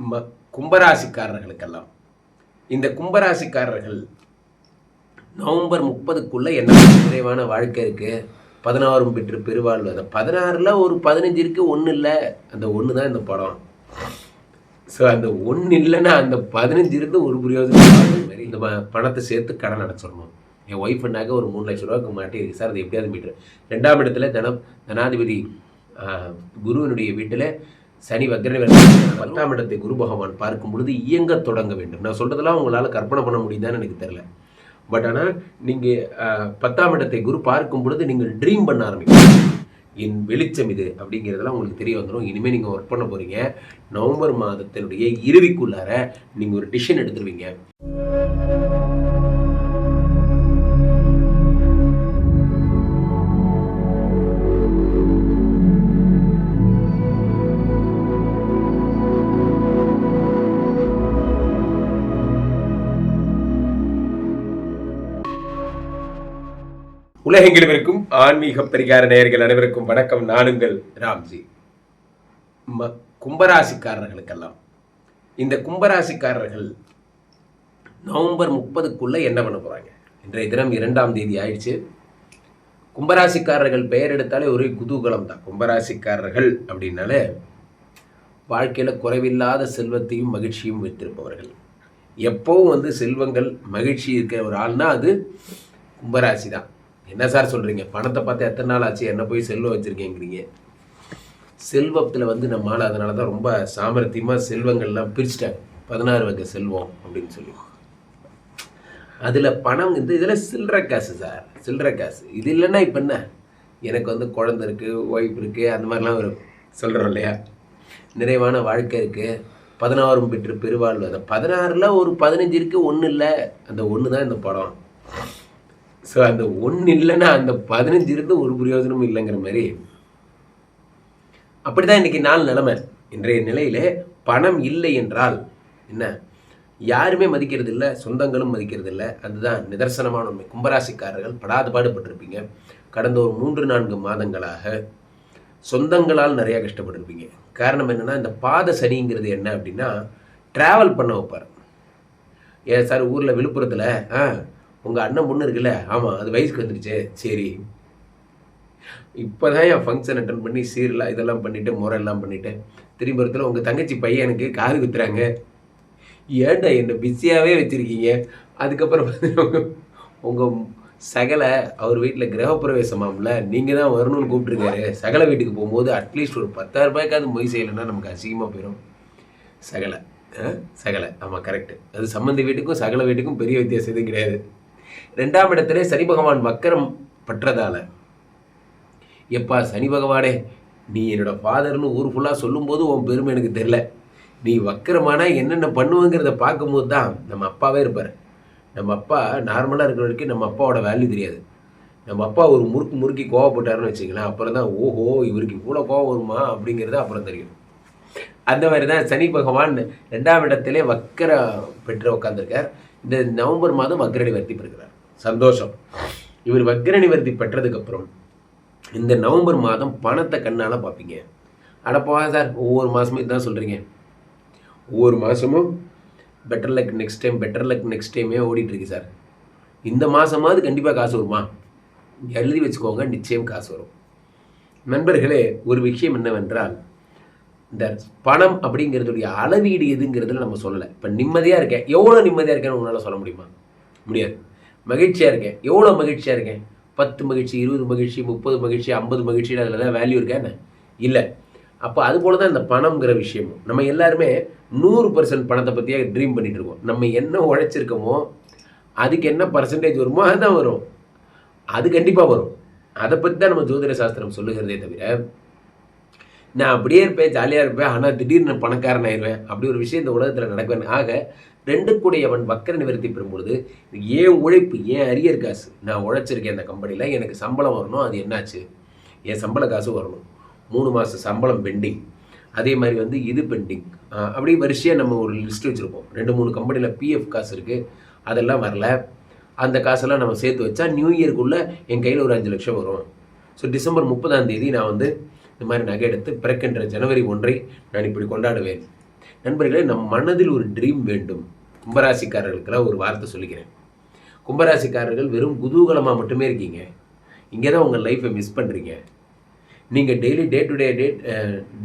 ம கும்பராசிக்காரர்களுக்கெல்லாம். இந்த கும்பராசிக்காரர்கள் நவம்பர் முப்பதுக்குள்ளே என்ன நிறைவான வாழ்க்கை இருக்குது பதினாறும் பெற்று பெருவாழ்வு. அந்த பதினாறில் ஒரு பதினஞ்சு இருக்குது ஒன்று இல்லை. அந்த ஒன்று தான் இந்த படம். ஸோ அந்த ஒன்று இல்லைன்னா அந்த பதினஞ்சு இருந்து ஒரு பிரயோஜனம் மாதிரி இந்த ப- பணத்தை சேர்த்து கடன் அடைச்சிடணும். என் ஒய்ஃப்னாக்க ஒரு மூணு லட்ச ரூபாய்க்கு மாட்டிருக்கு சார் அது எப்படியாவது மீட்ரு ரெண்டாம் இடத்துல தனம் தனாதிபதி குருவினுடைய வீட்டில் சனி வக்ரவர் பத்தாம் இடத்தை குரு பகவான் பார்க்கும் பொழுது இயங்க தொடங்க வேண்டும். நான் சொல்கிறதெல்லாம் உங்களால் கற்பனை பண்ண முடியுதான்னு எனக்கு தெரில பட் ஆனால் நீங்கள் பத்தாம் இடத்தை குரு பார்க்கும் பொழுது நீங்கள் ட்ரீம் பண்ண ஆரம்பிக்கும் என் வெளிச்சம் இது அப்படிங்கிறதெல்லாம் உங்களுக்கு தெரிய வந்துடும் இனிமேல் நீங்கள் ஒர்க் பண்ண போகிறீங்க நவம்பர் மாதத்தினுடைய இறுதிக்குள்ளார நீங்கள் ஒரு டிசிஷன் எடுத்துருவீங்க. உலகெங்கிலும் இருக்கும் ஆன்மீக பரிகார நேயர்கள் அனைவருக்கும் வணக்கம். நானுங்கள் ராம்ஜி. ம கும்பராசிக்காரர்களுக்கெல்லாம். இந்த கும்பராசிக்காரர்கள் நவம்பர் முப்பதுக்குள்ள என்ன பண்ண போறாங்க? இன்றைய தினம் இரண்டாம் தேதி ஆயிடுச்சு. கும்பராசிக்காரர்கள் பெயர் எடுத்தாலே ஒரே குதூகலம் தான் கும்பராசிக்காரர்கள் அப்படின்னாலே வாழ்க்கையில் குறைவில்லாத செல்வத்தையும் மகிழ்ச்சியும் வைத்திருப்பவர்கள். எப்போவும் வந்து செல்வங்கள் மகிழ்ச்சி இருக்கிற ஒரு ஆள்னா அது கும்பராசி தான் என்ன சார் சொல்கிறீங்க பணத்தை பார்த்து எத்தனை நாள் ஆச்சு? என்ன போய் செல்வம் வச்சுருக்கேங்கிறீங்க. செல்வத்தில் வந்து நம்ம ஆள் அதனால தான் ரொம்ப சாமர்த்தியமாக செல்வங்கள்லாம் பிரிச்சிட்டாங்க. பதினாறு வகை செல்வம் அப்படின்னு சொல்லி. அதில் பணம் வந்து இதில் சில்லற காசு சார். சில்லற காசு. இது இல்லைன்னா இப்போ என்ன? எனக்கு வந்து குழந்த இருக்குது ஒய்ஃப் இருக்குது அந்த மாதிரிலாம் ஒரு சொல்கிறோம் இல்லையா? நிறைவான வாழ்க்கை இருக்குது பதினாறும் பெற்று பெருவாழ்வு. அந்த பதினாறில் ஒரு பதினஞ்சு இருக்குது ஒன்று இல்லை. அந்த ஒன்று தான் இந்த படம். ஸோ அந்த ஒன்று இல்லைன்னா அந்த பதினஞ்சு இருந்து ஒரு பிரயோஜனமும் இல்லைங்கிற மாதிரி. அப்படிதான் இன்னைக்கு நாள் நிலைமை. இன்றைய நிலையிலே பணம் இல்லை என்றால் என்ன? யாருமே மதிக்கிறது இல்லை சொந்தங்களும் மதிக்கிறது இல்லை. அதுதான் நிதர்சனமான உண்மை. கும்பராசிக்காரர்கள் படாது பாடுபட்டிருப்பீங்க. கடந்த ஒரு மூன்று நான்கு மாதங்களாக சொந்தங்களால் நிறையா கஷ்டப்பட்டிருப்பீங்க. காரணம் என்னென்னா இந்த பாத சனிங்கிறது என்ன அப்படின்னா ட்ராவல் பண்ண வைப்பார். ஏன் சார் ஊரில் விழுப்புரத்தில் ஆ உங்கள் அண்ணன் பொண்ணு இருக்குல்ல? ஆமாம் அது வயசுக்கு வந்துருச்சு. சரி. இப்போ தான் என் ஃபங்க்ஷன் அட்டன் பண்ணி சீரெலாம் இதெல்லாம் பண்ணிவிட்டு முறையெல்லாம் பண்ணிவிட்டு திரும்பி உங்கள் தங்கச்சி பையனுக்கு காது குத்துறாங்க. ஏன்டா என்னை பிஸியாகவே வச்சுருக்கீங்க? அதுக்கப்புறம் உங்கள் சகலை அவர் வீட்டில் கிரகப்பிரவேசமாம்ல? நீங்கள் தான் வரணும்னு கூப்பிட்ருக்காரு சகல வீட்டுக்கு போகும்போது அட்லீஸ்ட் ஒரு பத்தாயிரம் ரூபாய்க்காவது மொய் செய்யலைன்னா நமக்கு அசிங்கமாக போயிடும் சகலை. ஆ? சகலை. ஆமாம் கரெக்டு அது சம்மந்த வீட்டுக்கும் சகல வீட்டுக்கும் பெரிய வித்தியாசம் எதுவும் கிடையாது. ரெண்டாம் இடத்துல சனி பகவான் வக்கரம் பற்றதால. எப்பா சனி பகவானே நீ என்னோட ஃபாதர்னு ஊர் ஃபுல்லாக சொல்லும்போது உன் பெருமை எனக்கு தெரில நீ வக்கரமானா என்னென்ன பண்ணுவேங்கிறத பார்க்கும்போது தான் நம்ம அப்பாவே இருப்பார். நம்ம அப்பா நார்மலாக இருக்கிற வரைக்கும் நம்ம அப்பாவோட வேல்யூ தெரியாது. நம்ம அப்பா ஒரு முறுக்கு முறுக்கி கோவப்பட்டாருன்னு வச்சுக்கலாம் அப்புறம் தான் ஓஹோ இவருக்கு இவ்வளோ கோவம் வருமா? அப்படிங்கிறது அப்புறம் தெரியும். அந்த மாதிரி தான் சனி பகவான் ரெண்டாம் இடத்திலே வக்கர பெற்று உட்காந்துருக்கார் இந்த நவம்பர் மாதம் வக்ர நிவர்த்தி பெறுகிறார். சந்தோஷம். இவர் வக்ர நிவர்த்தி பெற்றதுக்கப்புறம் இந்த நவம்பர் மாதம் பணத்தை கண்ணால் பார்ப்பீங்க. அட சார் ஒவ்வொரு மாதமும் இதுதான் சொல்கிறீங்க ஒவ்வொரு மாதமும் better luck next time better luck next டைமே ஓடிட்டுருக்கு சார். இந்த மாதமாவது கண்டிப்பாக காசு வருமா? எழுதி வச்சுக்கோங்க நிச்சயம் காசு வரும். நண்பர்களே ஒரு விஷயம் என்னவென்றால் இந்த பணம் அப்படிங்கிறதுடைய அளவீடு எதுங்கிறதுல நம்ம சொல்லலை. இப்போ நிம்மதியாக இருக்கேன். எவ்வளோ நிம்மதியாக இருக்கேன்னு உங்களால் சொல்ல முடியுமா? முடியாது. மகிழ்ச்சியாக இருக்கேன். எவ்வளோ மகிழ்ச்சியாக இருக்கேன்? பத்து மகிழ்ச்சி இருபது மகிழ்ச்சி முப்பது மகிழ்ச்சி ஐம்பது மகிழ்ச்சி அதில் தான் வேல்யூ இருக்கா என்ன? இல்லை. அப்போ அது போல தான் இந்த பணம்ங்கிற விஷயமும். நம்ம எல்லாருமே நூறு பர்சன்ட் பணத்தை பற்றியே ட்ரீம் பண்ணிகிட்டு இருக்கோம். நம்ம என்ன உழைச்சிருக்கோமோ அதுக்கு என்ன பர்சன்டேஜ் வருமோ அதுதான் வரும். அது கண்டிப்பாக வரும். அதை பற்றி தான் நம்ம ஜோதிட சாஸ்திரம் சொல்லுகிறதே தவிர நான் அப்படியே இருப்பேன் ஜாலியாக இருப்பேன். ஆனால் திடீர்னு பணக்காரன் ஆயிடுவேன். அப்படி ஒரு விஷயம் இந்த உலகத்தில் நடக்குவேன் ஆக ரெண்டு கூடியவன் வக்கர நிவர்த்தி பெறும்பொழுது ஏன் உழைப்பு ஏன் அரியர் காசு? நான் உழைச்சிருக்கேன் அந்த கம்பெனியில் எனக்கு சம்பளம் வரணும். அது என்னாச்சு? என் சம்பள காசு வரணும். மூணு மாதம் சம்பளம் பெண்டிங் அதே மாதிரி வந்து இது பெண்டிங் அப்படி வரிசையாக நம்ம ஒரு லிஸ்ட் வச்சுருப்போம். ரெண்டு மூணு கம்பெனியில் பிஎஃப் காசு இருக்குது அதெல்லாம் வரல. அந்த காசெல்லாம் நம்ம சேர்த்து வச்சா நியூ இயர்க்குள்ளே என் கையில் ஒரு அஞ்சு லட்சம் வரும். ஸோ டிசம்பர் முப்பதாம் தேதி நான் வந்து இந்த மாதிரி நகை எடுத்து பிறக்கின்ற ஜனவரி ஒன்றை நான் இப்படி கொண்டாடுவேன். நண்பர்களே நம் மனதில் ஒரு ட்ரீம் வேண்டும். கும்பராசிக்காரர்களுக்கெல்லாம் ஒரு வார்த்தை சொல்லிக்கிறேன். கும்பராசிக்காரர்கள் வெறும் குதூகலமாக மட்டுமே இருக்கீங்க. இங்கே தான் உங்கள் லைஃப்பை மிஸ் பண்ணுறீங்க நீங்கள் டெய்லி டே டு டே டே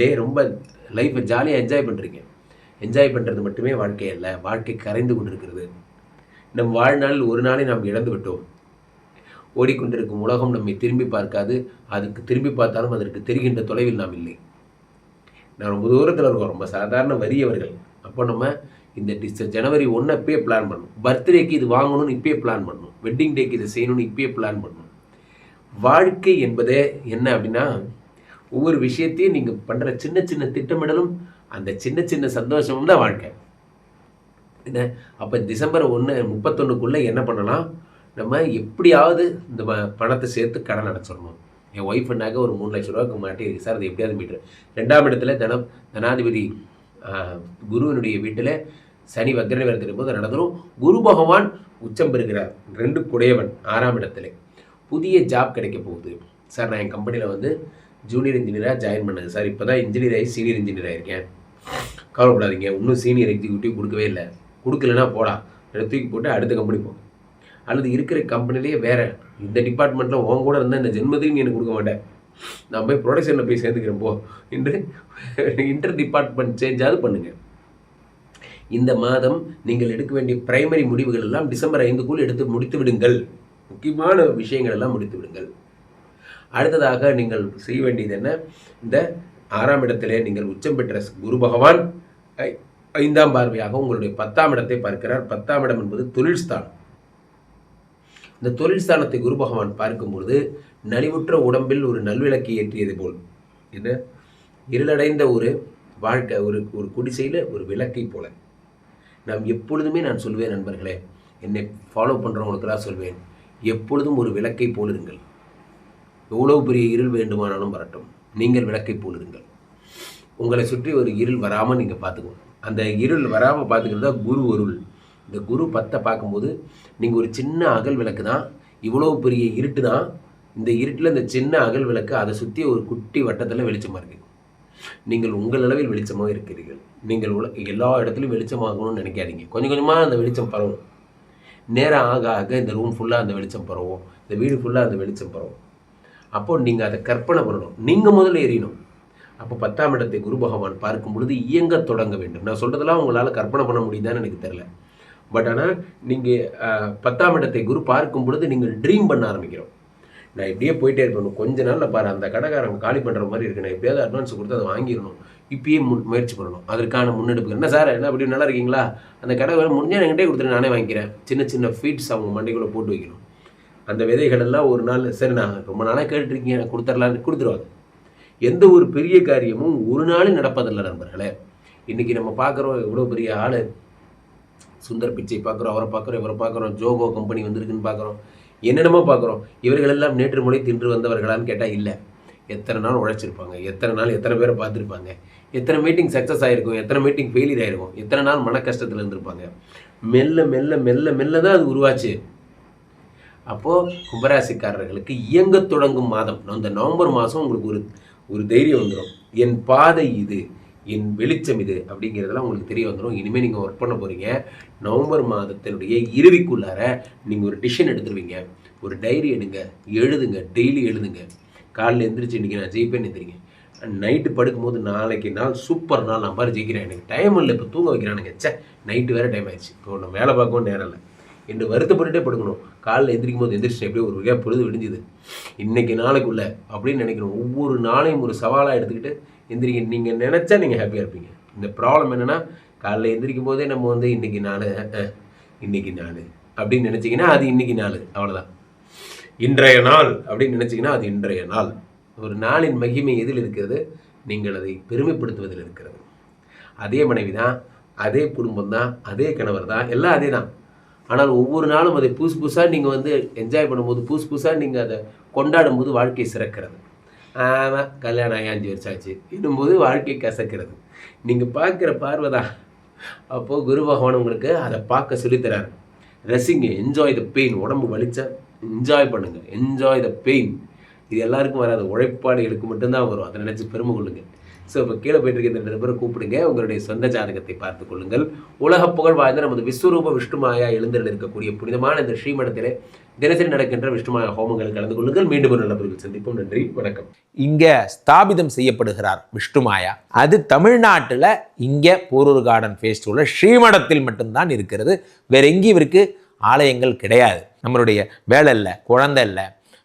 டே ரொம்ப லைஃப்பை ஜாலியாக என்ஜாய் பண்ணுறீங்க என்ஜாய் பண்ணுறது மட்டுமே வாழ்க்கை அல்ல வாழ்க்கை கரைந்து கொண்டிருக்கிறது. நம் வாழ்நாள் ஒரு நாளை நாம் இழந்து விட்டோம். ஓடிக்கொண்டிருக்கும் உலகம் நம்மை திரும்பி பார்க்காது. அதுக்கு திரும்பி பார்த்தாலும் அதற்கு தெரிகின்ற தொலைவில் நாம் இல்லை. நான் ரொம்ப தூரத்தில் இருக்கோம். ரொம்ப சாதாரண வறியவர்கள் அப்போ நம்ம இந்த டிஸ் ஜனவரி ஒன்று இப்பயே பிளான் பண்ணணும். பர்த்டேக்கு இது வாங்கணும்னு இப்பயே பிளான் பண்ணணும். வெட்டிங் டேக்கு இதை செய்யணும்னு இப்பயே பிளான் பண்ணணும். வாழ்க்கை என்பதே என்ன அப்படின்னா ஒவ்வொரு விஷயத்தையும் நீங்கள் பண்ணுற சின்ன சின்ன திட்டமிடலும் அந்த சின்ன சின்ன சந்தோஷமும் தான் வாழ்க்கை. என்ன? அப்போ டிசம்பர் ஒன்று முப்பத்தொன்றுக்குள்ளே என்ன பண்ணலாம்? நம்ம எப்படியாவது இந்த பணத்தை சேர்த்து கடன் அடைச்சிடணும். என் ஒய்ஃப்னாக்க ஒரு மூணு லட்ச ரூபாய்க்கு மாட்டி சார் அது எப்படியாவது மீட்ரு ரெண்டாம் இடத்துல தனம் தனாதிபதி குருவினுடைய வீட்டில் சனி வக்ர போது நடந்துடும் குரு பகவான் உச்சம் பெறுகிறார். ரெண்டு குடையவன் ஆறாம் இடத்துல. புதிய ஜாப் கிடைக்க போகுது. சார் நான் என் கம்பெனியில் வந்து ஜூனியர் இன்ஜினியராக ஜாயின் பண்ணது சார் இப்போ தான் இன்ஜினியர் ஆகி சீனியர் இன்ஜினியர் ஆகிருக்கேன் கவலைப்படாதீங்க. இன்னும் சீனியர் எக்ஸிக்யூட்டிவ் கொடுக்கவே இல்லை. கொடுக்கலனா போடா. தூக்கி போட்டு அடுத்த கம்பெனி போகும் அல்லது இருக்கிற கம்பெனிலேயே வேறு இந்த டிபார்ட்மெண்ட்டில் உன் கூட இருந்தால் இந்த ஜென்மத்தையும் நீ எனக்கு கொடுக்க மாட்டேன் நான் போய் ப்ரொடக்ஷனில் போய் சேர்ந்துக்கிறேன் போ. என்று இன்டர் டிபார்ட்மெண்ட் சேஞ்சாவது பண்ணுங்கள் இந்த மாதம் நீங்கள் எடுக்க வேண்டிய பிரைமரி முடிவுகள் எல்லாம் டிசம்பர் ஐந்துக்குள் எடுத்து முடித்து விடுங்கள். முக்கியமான விஷயங்கள் எல்லாம் முடித்து விடுங்கள். அடுத்ததாக நீங்கள் செய்ய வேண்டியது என்ன? இந்த ஆறாம் இடத்திலே நீங்கள் உச்சம் பெற்ற குரு பகவான் ஐ- ஐந்தாம் பார்வையாக உங்களுடைய பத்தாம் இடத்தை பார்க்கிறார். பத்தாம் இடம் என்பது தொழில் ஸ்தானம். இந்த தொழில் ஸ்தானத்தை குரு பகவான் பார்க்கும்பொழுது நலிவுற்ற உடம்பில் ஒரு நல்விளக்கை ஏற்றியது போல். என்ன? இருளடைந்த ஒரு வாழ்க்கை ஒரு ஒரு குடிசையில் ஒரு விளக்கை போல. நாம் எப்பொழுதுமே நான் சொல்வேன் நண்பர்களே என்னை ஃபாலோ பண்ணுறவங்களுக்கெல்லாம் சொல்வேன் எப்பொழுதும் ஒரு விளக்கை போலிருங்கள் எவ்வளவு பெரிய இருள் வேண்டுமானாலும் வரட்டும் நீங்கள் விளக்கை போலிருங்கள் உங்களை சுற்றி ஒரு இருள் வராமல் நீங்கள் பார்த்துக்கணும். அந்த இருள் வராமல் பார்த்துக்கிறது தான் குரு அருள். இந்த குரு பத்தை பார்க்கும்போது நீங்கள் ஒரு சின்ன அகல் விளக்கு தான் இவ்வளோ பெரிய இருட்டு தான் இந்த இருட்டில் இந்த சின்ன அகல் விளக்கு அதை சுற்றி ஒரு குட்டி வட்டத்தில் வெளிச்சமாக இருக்குது நீங்கள் உங்கள் அளவில் வெளிச்சமாக இருக்கிறீர்கள். நீங்கள் உல எல்லா இடத்துலையும் வெளிச்சமாகணும்னு நினைக்காதீங்க. கொஞ்சம் கொஞ்சமாக அந்த வெளிச்சம் பரவும். நேரம் ஆக ஆக இந்த ரூம் ஃபுல்லாக அந்த வெளிச்சம் பரவும். இந்த வீடு ஃபுல்லாக அந்த வெளிச்சம் பரவும். அப்போ நீங்கள் அதை கற்பனை பண்ணணும். நீங்கள் முதல்ல எரியணும். அப்போ பத்தாம் இடத்தை குரு பகவான் பார்க்கும் பொழுது இயங்கத் தொடங்க வேண்டும். நான் சொல்கிறதெல்லாம் உங்களால் கற்பனை பண்ண முடியுதான்னு எனக்கு தெரில பட் ஆனால் நீங்கள் பத்தாம் இடத்தை குரு பார்க்கும் பொழுது நீங்கள் ட்ரீம் பண்ண ஆரம்பிக்கிறோம். நான் இப்படியே போயிட்டே இருப்பேன். கொஞ்ச நாளில் பாரு அந்த கடைக்காரங்க காலி பண்ணுற மாதிரி இருக்கு. நான் எப்படியாவது அட்வான்ஸ் கொடுத்து அதை வாங்கிடணும். இப்பயே முன் முயற்சி பண்ணணும். அதற்கான முன்னெடுப்பு என்ன சார்? என்ன அப்படி நல்லா இருக்கீங்களா? அந்த கடை வேலை முடிஞ்சால் என்கிட்டே கொடுத்துட்டு நானே வாங்கிக்கிறேன். சின்ன சின்ன ஃபீட்ஸ் அவங்க மண்டைக்குள்ளே போட்டு வைக்கணும். அந்த விதைகள் எல்லாம் ஒரு நாள் சரி நான் ரொம்ப நாளாக கேட்டுருக்கீங்க நான் கொடுத்துர்லான்னு கொடுத்துருவாங்க. எந்த ஒரு பெரிய காரியமும் ஒரு நாளும் நடப்பதில்லை நண்பர்களே. இன்றைக்கி நம்ம பார்க்குறோம் எவ்வளோ பெரிய ஆள். சுந்தர் பிச்சை பார்க்குறோம் அவரை பார்க்குறோம் இவரை பார்க்குறோம் ஜோகோ கம்பெனி வந்திருக்குன்னு பார்க்குறோம். என்னென்னமோ பார்க்குறோம். இவர்களெல்லாம் நேற்று மொழி தின்று வந்தவர்களான்னு கேட்டால் இல்லை. எத்தனை நாள் உழைச்சிருப்பாங்க எத்தனை நாள் எத்தனை பேரை பார்த்துருப்பாங்க எத்தனை மீட்டிங் சக்ஸஸ் ஆகிருக்கும் எத்தனை மீட்டிங் ஃபெயிலியர் ஆகிருக்கும் எத்தனை நாள் மன கஷ்டத்தில் இருந்திருப்பாங்க. மெல்ல மெல்ல மெல்ல மெல்ல தான் அது உருவாச்சு. அப்போது கும்பராசிக்காரர்களுக்கு இயங்கத் தொடங்கும் மாதம் அந்த நவம்பர் மாதம் உங்களுக்கு ஒரு ஒரு தைரியம் வந்துடும் என் பாதை இது. என் வெளிச்சம் இது அப்படிங்கிறதெல்லாம் உங்களுக்கு தெரிய வந்துடும் இனிமேல் நீங்கள் ஒர்க் பண்ண போகிறீங்க நவம்பர் மாதத்தினுடைய இறுதிக்குள்ளார நீங்கள் ஒரு டிசிஷன் எடுத்துருவீங்க. ஒரு டைரி எடுங்க எழுதுங்க டெய்லி எழுதுங்க. காலையில் எழுந்திரிச்சு இன்றைக்கி நான் ஜெயிப்பேன்னு எழுந்திரிங்க நைட்டு படுக்கும்போது நாளைக்கு நாள் சூப்பர் நாள் நான் பாரு ஜெயிக்கிறேன். எனக்கு டைம் இல்லை இப்போ தூங்க வைக்கிறானுங்க. ச்சே நைட்டு வேறு டைம் ஆயிடுச்சு. இப்போ நான் வேலை பார்க்கவும் நேரம் இல்லை. என்று வருத்தப்பட்டுட்டே படுக்கணும். காலைல எந்திரிக்கும் போது எந்திரிச்சு எப்படியோ ஒரு வகையாக பொழுது விடிஞ்சுது. இன்றைக்கி நாளைக்குள்ள அப்படின்னு நினைக்கிறோம். ஒவ்வொரு நாளையும் ஒரு சவாலாக எடுத்துக்கிட்டு எந்திரிக்க நீங்கள் நினச்சா நீங்கள் ஹாப்பியாக இருப்பீங்க. இந்த ப்ராப்ளம் என்னென்னா காலைல எந்திரிக்கும் போதே நம்ம வந்து இன்னைக்கு நாள் இன்றைக்கி இன்னைக்கு நாள் அப்படின்னு நினச்சிங்கன்னா அது இன்னைக்கு நாள். அவ்வளோதான் இன்றைய நாள் அப்படின்னு நினச்சிங்கன்னா அது இன்றைய நாள். ஒரு நாளின் மகிமை எதில் இருக்கிறது? நீங்கள் அதை பெருமைப்படுத்துவதில் இருக்கிறது. அதே மனைவி தான் அதே குடும்பம் தான் அதே கணவர் தான் எல்லாம் அதே தான் ஆனால் ஒவ்வொரு நாளும் அதை புதுசு புதுசாக நீங்கள் வந்து என்ஜாய் பண்ணும்போது புதுசு புதுசாக நீங்கள் அதை கொண்டாடும் போது வாழ்க்கை சிறக்கிறது. ஆமாம் கல்யாணம் ஆகி அஞ்சு வருஷம் ஆச்சு. இன்னும்போது வாழ்க்கை கசக்கிறது. நீங்கள் பார்க்குற பார்வை தான் அப்போது குரு பகவான் உங்களுக்கு அதை பார்க்க சொல்லித்தராரு. ரசிங்க என்ஜாய் த பெயின் உடம்பு வலிச்சா என்ஜாய் பண்ணுங்கள் என்ஜாய் த பெயின் இது எல்லாருக்கும் வராது. உழைப்பாடுகளுக்கு மட்டும்தான் வரும். அதை நினச்சி பெருமை கொள்ளுங்கள் ஸோ இப்போ கீழே போயிட்டு இருக்க இந்த நபரை கூப்பிடுங்க. உங்களுடைய சொந்த ஜாதகத்தை பார்த்துக் கொள்ளுங்கள். உலக புகழ் வாய்ந்த நமது விஸ்வரூப விஷ்ணுமாயா எழுந்திருள் இருக்கக்கூடிய புனிதமான இந்த ஸ்ரீமடத்திலே தினசரி நடக்கின்ற விஷ்ணுமாயா ஹோமங்களில் கலந்து கொள்ளுங்கள். மீண்டும் ஒரு நல்ல சந்திப்போம். நன்றி. வணக்கம். இங்க ஸ்தாபிதம் செய்யப்படுகிறார் விஷ்ணுமாயா. அது தமிழ்நாட்டில் இங்கே போரூர் கார்டன் ஃபேஸ்டிவலில் ஸ்ரீமடத்தில் மட்டும்தான் இருக்கிறது. வேற எங்கேயும் இவருக்கு ஆலயங்கள் கிடையாது. நம்மளுடைய வேலை இல்லை குழந்தை இல்லை